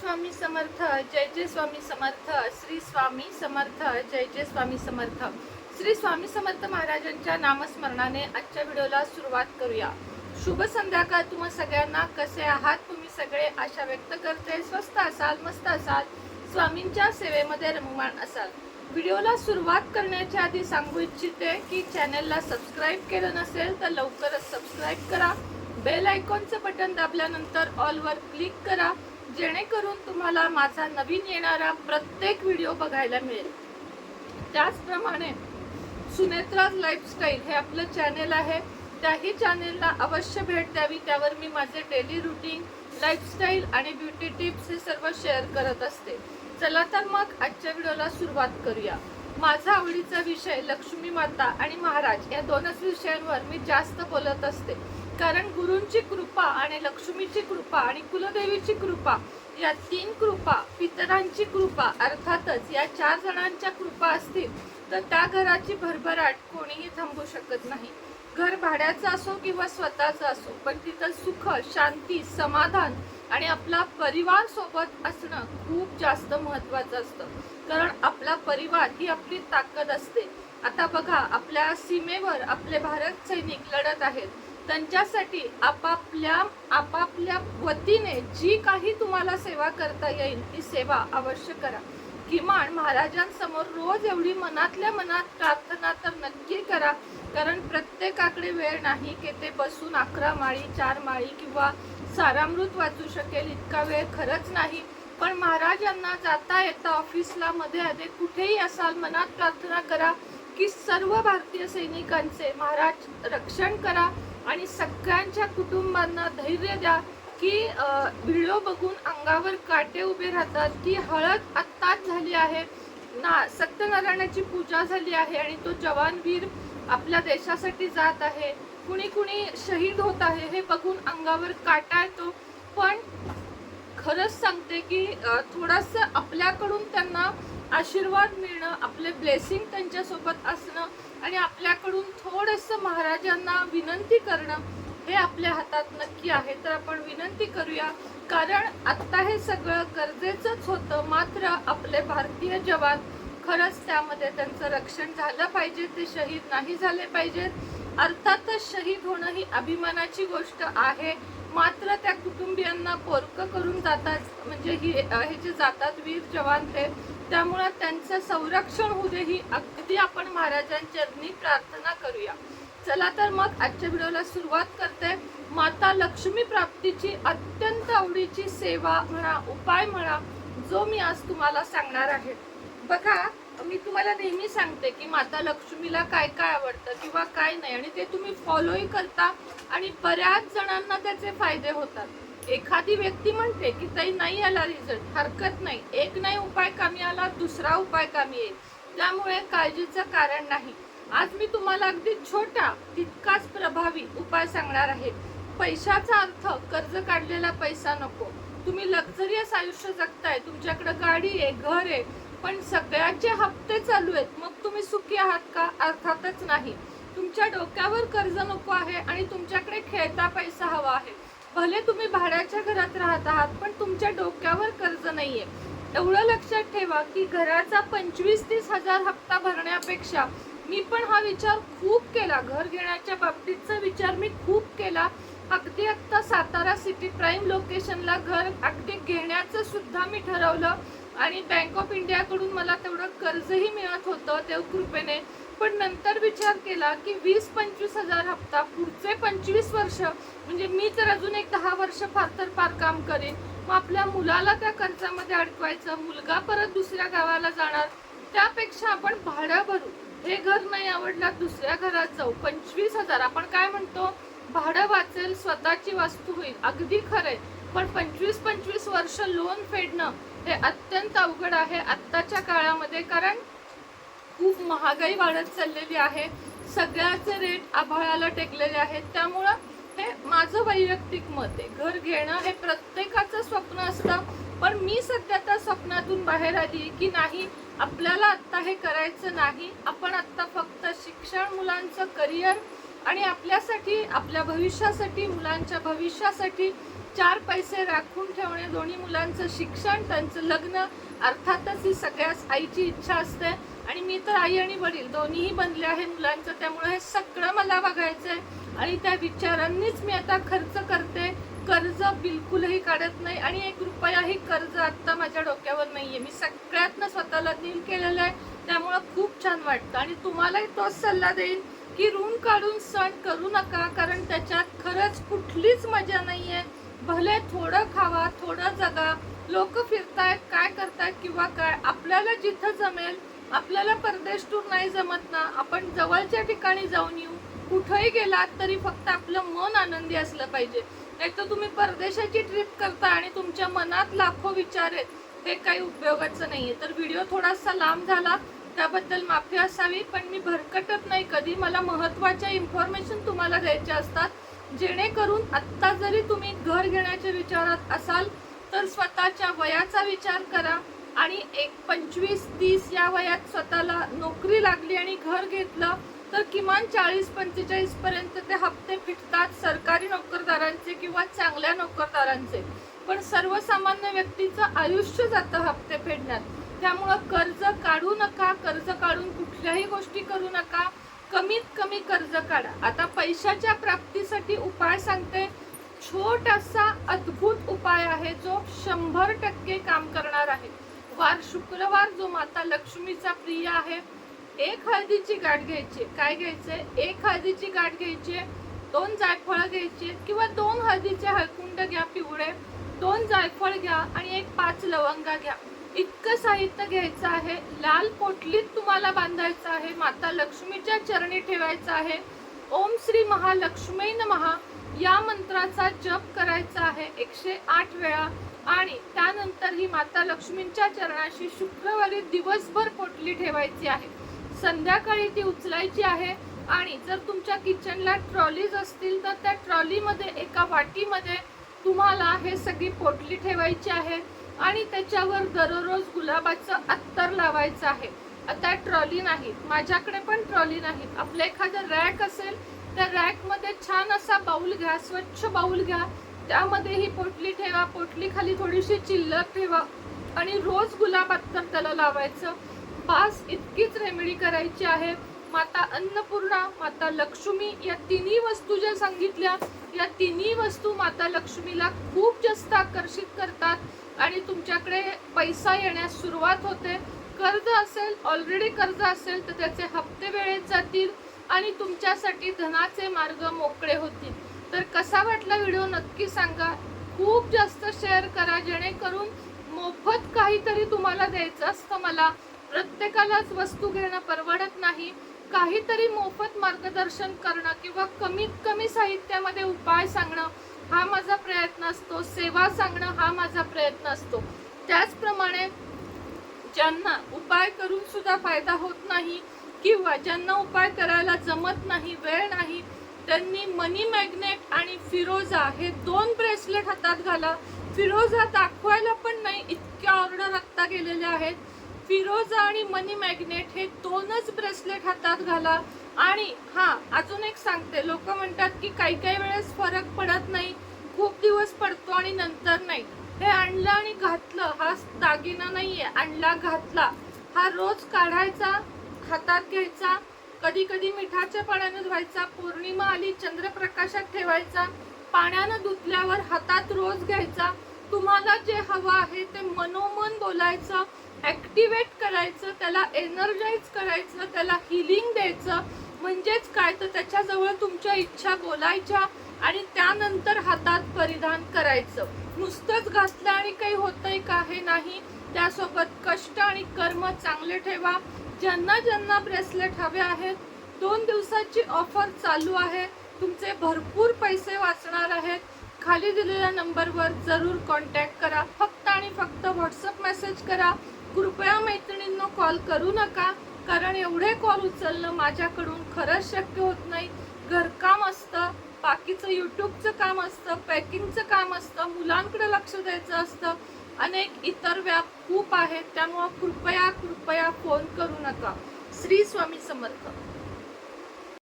स्वामी समर्थ जय जय स्वामी समर्थ श्री स्वामी समर्थ जय जय स्वामी समर्थ. श्री स्वामी समर्थ महाराजांच्या नामस्मरणाने आजच्या व्हिडिओला सुरुवात करूया. शुभ संध्याकाळ तुम्हा सगळ्यांना. कसे आहात? तुम्ही सगळे आशा व्यक्त करते. स्वस्त असाल मस्त असाल स्वामींच्या सेवेमध्ये रममाण असाल. व्हिडिओला सुरुवात करण्याच्या आधी सांगू इच्छिते की चॅनलला सबस्क्राईब केलं नसेल तर लवकरच सबस्क्राईब करा. बेल आयकॉनचं बटन दाबल्यानंतर ऑलवर क्लिक करा. जेणेकरून तुम्हाला माझा नवीन येणारा प्रत्येक व्हिडिओ बघायला मिळेल. त्याचप्रमाणे सुनेत्राज लाईफस्टाईल हे आपलं चॅनेल आहे. त्याही चॅनेलला अवश्य भेट द्यावी. त्यावर मी माझे डेली रुटीन लाईफस्टाईल आणि ब्युटी टिप्स हे सर्व शेअर करत असते. चला तर मग आजच्या व्हिडिओला सुरुवात करूया. माझा आवडीचा विषय लक्ष्मी माता आणि महाराज या दोनच विषयांवर मी जास्त बोलत असते. कारण गुरूंची कृपा आणि लक्ष्मीची कृपा आणि कुलदेवीची कृपा या तीन कृपा पितरांची कृपा अर्थातच या चार जणांच्या कृपा असतील तर त्या घराची भरभराट कोणीही थांबू शकत नाही. घर भाड्याचं असो किंवा स्वतःचं असो पण तिथं सुख शांती समाधान आणि आपला परिवार सोबत असणं खूप जास्त महत्वाचं असतं. कारण आपला परिवार ही आपली ताकद असते. आता बघा आपल्या सीमेवर आपले भारत सैनिक लढत आहेत. त्यांच्यासाठी आपापल्या आपापल्या वतीने जी काही तुम्हाला सेवा करता येईल ती सेवा अवश्य करा. किमान महाराजांसमोर रोज एवढी मनातल्या मनात प्रार्थना तर नक्की करा कारण प्रत्येकाकडे वेळ नाही की ते बसून अकरा माळी चार माळी किंवा सारामृत वाचू शकेल इतका वेळ खरंच नाही. पण महाराजांना जाता येता ऑफिसला मध्ये आधी कुठेही असाल मनात प्रार्थना करा की सर्व भारतीय सैनिकांचे महाराज रक्षण करा. आणि सगळ्यांच्या कुटुंबांना धैर्य द्या की व्हिडिओ बघून अंगावर काटे उभे राहतात की हळद आत्ताच झाली आहे. ना सत्यनारायणाची पूजा झाली आहे आणि तो जवानवीर आपल्या देशासाठी जात आहे. कुणी कुणी शहीद होत आहे हे बघून अंगावर काटा येतो. पण खरंच सांगते की थोडस आपल्याकडून त्यांना आशीर्वाद मिळणं आपले ब्लेसिंग त्यांच्यासोबत असणं आणि आपल्याकडून थोडस महाराजांना विनंती करणं हे आपल्या हातात नक्की आहे. तर आपण विनंती करूया कारण आता हे सगळं गरजेचंच होतं. मात्र आपले भारतीय जवान खरंच त्यामध्ये त्यांचं रक्षण झालं पाहिजे. ते शहीद नाही झाले पाहिजेत. अर्थातच शहीद होणं ही अभिमानाची गोष्ट आहे. मात्र त्या कुटुंबियांना पोरक करून जातात म्हणजे ही हे जे जातात वीर जवान ते त्यामुळं त्यांचं संरक्षण होऊ दे ही अगदी आपण महाराजांच्या प्रार्थना करूया. चला तर मग आजच्या व्हिडिओला सुरुवात करते. माता लक्ष्मी प्राप्तीची अत्यंत आवडीची सेवा म्हणा उपाय म्हणा जो मी आज तुम्हाला सांगणार आहे. बघा मी तुम्हाला नेहमी सांगते की माता लक्ष्मीला काय काय आवडतं किंवा काय नाही आणि ते तुम्ही फॉलोही करता आणि बऱ्याच जणांना त्याचे फायदे होतात. एखादी व्यक्ती म्हणते की ताई नाही आला रिझल्ट हरकत नाही. एक नाही उपाय कामी आला दुसरा उपाय कामी येईल. त्यामुळे काळजीचं कारण नाही. आज मी तुम्हाला अगदी छोटा तितकाच प्रभावी उपाय सांगणार आहे. पैशाचा अर्थ कर्ज काढलेला पैसा नको. तुम्ही लक्झरियस आयुष्य जगताय. तुमच्याकडे गाडी आहे घर आहे. पण सगळ्याचे हप्ते चालू आहेत. मग तुम्ही सुखी आहात का? अर्थातच नाही. तुमच्या डोक्यावर कर्ज नको आहे आणि तुमच्याकडे खेळता पैसा हवा आहे. भले तुम्ही भाड्याच्या घरात राहत आहात पण तुमच्या डोक्यावर कर्ज नाहीये. एवढं लक्षात ठेवा की घराचा पंचवीस तीस हजार हप्ता भरण्यापेक्षा मी पण हा विचार खूप केला. घर घेण्याच्या बाबतीतचा विचार मी खूप केला. अगदी आत्ता सातारा सिटी प्राईम लोकेशनला घर अगदी घेण्याचं सुद्धा मी ठरवलं. आणि बँक ऑफ इंडियाकडून मला तेवढं कर्जही मिळत होतं देवकृपेने पण नंतर विचार केला की वीस पंचवीस हजार हप्ता पुढचे पंचवीस वर्ष म्हणजे मी तर अजून एक दहा वर्ष फार तर फार काम करेन. मग आपल्या मुलाला त्या कर्जामध्ये अडकवायचं मुलगा परत दुसऱ्या गावाला जाणार त्यापेक्षा आपण भाडं भरू. हे घर नाही आवडलं दुसऱ्या घरात जाऊ. पंचवीस हजार आपण काय म्हणतो? भाडं वाचेल स्वतःची वस्तू होईल. अगदी खरंय. पण पंचवीस पंचवीस वर्ष लोन फेडणं हे अत्यंत अवघड आहे आत्ताच्या काळामध्ये कारण खूप महागाई वाढत चाललेली आहे. सगळ्याचे रेट आभाळाला टेकलेले आहेत. त्यामुळं हे माझं वैयक्तिक मत आहे. घर घेणं हे प्रत्येकाचं स्वप्न असतं. पण मी सध्या त्या स्वप्नातून बाहेर आली की नाही आपल्याला आत्ता हे करायचं नाही. आपण आत्ता फक्त शिक्षण मुलांचं करिअर आणि आपल्यासाठी आपल्या भविष्यासाठी मुलांच्या भविष्यासाठी चार पैसे राखून ठेवणे दोन्ही मुलांचं शिक्षण त्यांचं लग्न अर्थातच ही सगळ्याच आईची इच्छा असते. आणि मी तर आई आणि वडील दोन्हीही बनले आहे मुलांचं त्यामुळे हे सगळं मला बघायचं आहे आणि त्या विचारांनीच मी आता खर्च करते. कर्ज बिलकुलही काढत नाही आणि एक रुपयाही कर्ज आत्ता माझ्या डोक्यावर नाही आहे मी सगळ्यातनं स्वतःला नील केलेलं आहे. त्यामुळं खूप छान वाटतं. आणि तुम्हालाही तोच सल्ला देईन. की रूम काढून सण करू नका कारण त्याच्यात खरंच कुठलीच मजा नाहीये. भले थोडं खावा थोडं जगा. लोक फिरतायत काय करतायत किंवा काय आपल्याला जिथं जमेल आपल्याला परदेश टूर नाही जमत ना आपण जवळच्या ठिकाणी जाऊन येऊ. कुठंही गेलात तरी फक्त आपलं मन आनंदी असलं पाहिजे. नाही तर तुम्ही परदेशाची ट्रिप करता आणि तुमच्या मनात लाखो विचार आहेत. हे काही उपयोगाचं नाही आहे तर व्हिडिओ थोडासा लांब झाला त्याबद्दल माफी असावी पण मी भरकटत नाही. आधी मला महत्त्वाच्या इन्फॉर्मेशन तुम्हाला द्यायच्या असतात. जेणेकरून आत्ता जरी तुम्ही घर घेण्याच्या विचारात असाल तर स्वतःच्या वयाचा विचार करा. आणि एक पंचवीस तीस या वयात स्वतःला नोकरी लागली आणि घर घेतलं तर किमान चाळीस पंचेचाळीसपर्यंत ते हप्ते फिटतात सरकारी नोकरदारांचे किंवा चांगल्या नोकरदारांचे. पण सर्वसामान्य व्यक्तीचं आयुष्य जातं हप्ते फेडण्यात. त्यामुळं कर्ज काढू नका कर्ज काढून कुठल्याही गोष्टी करू नका. कमीत कमी कर्ज काढा. आता पैशाच्या प्राप्तीसाठी उपाय सांगते. छोटासा अद्भुत उपाय आहे जो शंभर टक्के काम करणार आहे. वार शुक्रवार जो माता लक्ष्मीचा प्रिय आहे एक हळदीची गाठ घ्यायची. काय घ्यायचंय? एक हळदीची गाठ घ्यायची दोन जायफळ घ्यायची किंवा दोन हळदीचे हळकुंड घ्या पिवळे दोन जायफळ घ्या आणि एक पाच लवंगा घ्या. इतकं साहित्य घ्यायचं आहे लाल पोटलीत तुम्हाला बांधायचं आहे माता लक्ष्मीच्या चरणी ठेवायचं आहे ओम श्री महालक्ष्मी नमहा या मंत्राचा जप करायचा आहे एकशे आठ वेळा. आणि त्यानंतर ही माता लक्ष्मींच्या चरणाशी शुक्रवारी दिवसभर पोटली ठेवायची आहे. संध्याकाळी ती उचलायची आहे आणि जर तुमच्या किचनला ट्रॉलीज असतील तर त्या ट्रॉलीमध्ये एका वाटीमध्ये तुम्हाला हे सगळी पोटली ठेवायची आहे. आणि त्याच्यावर दररोज गुलाबाचं अत्तर लावायचं आहे. आता ट्रॉली नाही माझ्याकडे पण ट्रॉली नाही. आपलं एखादं रॅक असेल त्या रॅकमध्ये छान असा बाऊल घ्या स्वच्छ बाऊल घ्या. त्यामध्ये ही पोटली ठेवा पोटली खाली थोडीशी चिल्लर ठेवा. आणि रोज गुलाब अत्तर त्याला लावायचं. बास इतकीच रेमेडी करायची आहे. माता अन्नपूर्णा माता लक्ष्मी या तिन्ही वस्तू ज्या सांगितल्या या तिन्ही वस्तू माता लक्ष्मीला खूप जास्त आकर्षित करतात आणि तुमच्याकडे पैसा येण्यास सुरुवात होते. कर्ज असेल ऑलरेडी कर्ज असेल तर त्याचे हप्ते वेळेत जातील आणि तुमच्यासाठी धनाचे मार्ग मोकळे होतील. तर कसा वाटला व्हिडिओ नक्की सांगा. खूप जास्त शेअर करा जेणेकरून मोफत काहीतरी तुम्हाला द्यायचं असतं मला. प्रत्येकालाच वस्तू घेणं परवडत नाही. काहीतरी मोफत मार्गदर्शन करणं किंवा कमीत कमी साहित्यामध्ये उपाय सांगणं हा माझा प्रयत्न असतो. सेवा सांगणं हा माझा प्रयत्न असतो. त्याचप्रमाणे ज्यांना उपाय करून सुद्धा फायदा होत नाही किंवा ज्यांना उपाय करायला जमत नाही वेळ नाही त्यांनी मनी मॅग्नेट आणि फिरोजा हे दोन ब्रेसलेट हातात घाला. फिरोजा दाखवायला पण नाही इतक्या ऑर्डर आत्ता गेलेल्या आहेत. फिरोजा आणि मनी मॅग्नेट हे दोनच ब्रेसलेट हातात घाला. आणि हा अजून एक सांगते. लोक म्हणतात की काही काही वेळेस फरक पडत नाही खूप दिवस पडतो आणि नंतर नाही. हे आणलं आणि घातलं हा दागिना नाही आहे आणला घातला. हा रोज काढायचा हातात घ्यायचा कधी कधी मिठाच्या पाण्यानं धुवायचा पौर्णिमा आली चंद्रप्रकाशात ठेवायचा पाण्यानं धुतल्यावर हातात रोज घ्यायचा. तुम्हाला जे हवं आहे ते मनोमन बोलायचं ॲक्टिवेट करायचं त्याला एनर्जाईज करायचं त्याला हिलिंग द्यायचं. म्हणजेच काय? तर त्याच्याजवळ तुमच्या इच्छा बोलायच्या आणि त्यानंतर हातात परिधान करायचं. नुसतंच घातलं आणि काही होतंय का हे नाही त्यासोबत कष्ट आणि कर्म चांगले ठेवा. ज्यांना ज्यांना ब्रेसलेट हवे आहेत दोन दिवसाची ऑफर चालू आहे. तुमचे भरपूर पैसे वाचणार आहेत. खाली दिलेल्या नंबरवर जरूर कॉन्टॅक्ट करा. फक्त आणि फक्त व्हॉट्सअप मेसेज करा. कृपया मैत्रिणींना कॉल करू नका कारण एवढे कॉल उचलणं माझ्याकडून खरंच शक्य होत नाही. घरकाम असतं बाकीचं यूट्यूबचं काम असतं पॅकिंगचं काम असतं मुलांकडे लक्ष द्यायचं असतं. अनेक इतर व्याप खूप आहेत त्यामुळं कृपया कृपया फोन करू नका. श्री स्वामी समर्थ.